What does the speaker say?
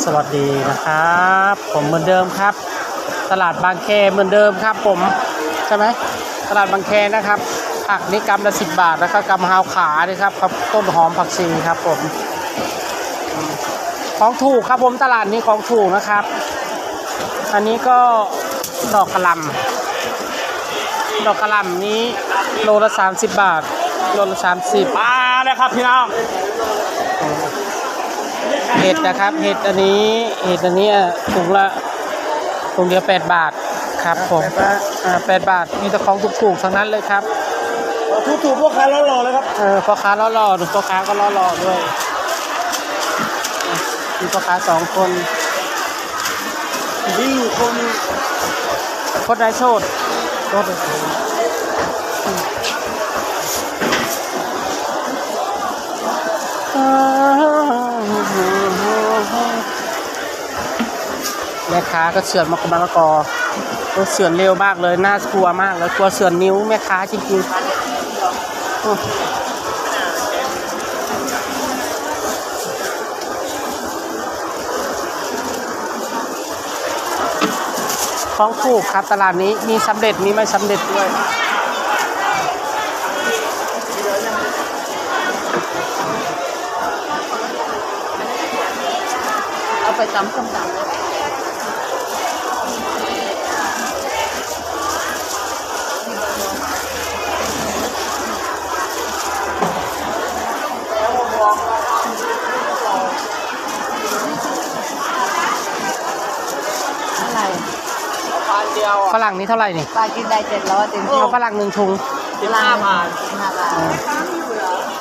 สวัสดีนะครับ ผมเหมือนเดิมครับ ตลาดบางแคเหมือนเดิมครับ ผมใช่ไหมตลาดบางแคนะครับผักนี่กำละสิบบาทแล้วก็กำฮาวขานี่ครับครับต้นหอมผักชีครับผม ของถูกครับผมตลาดนี้ของถูกนะครับ อันนี้ก็ดอกกระหลำดอกกระหลำนี้โลละ30บาทโลละ30มาแล้วครับพี่น้อง เห็ดนะครับเห็ดอันนี้เห็ดอันนี้อะถุงละถุงเดียวแปดบาทครับผมอ่าแปดบาทมีแต่ของถูกๆทั้งนั้นเลยครับทุกถูกพวกค้าแล้วรอเลยครับ เออพ่อค้าล่อๆดูพ่อค้าก็ล่อๆด้วยมีพ่อค้าสองคนยิ่งคนโคตรได้โชดโชด แม่ค้าก็เฉือนมะกมะละกอโอ้เฉือนเร็วมากเลยน่ากลัวมากเลยกลัวเฉือนนิ้วแม่ค้าจริงๆของถูกครับตลาดนี้มีสำเร็จมีไม่สำเร็จด้วย เอาไปตำส้มตำเลย พันเดียวฝรั่งนี้เท่าไหร่นี่ปลากินได้เจ็ดร้อยเต็มที่เอาฝรั่งหนึ่งถุง สิบห้าพัน ห้าบาท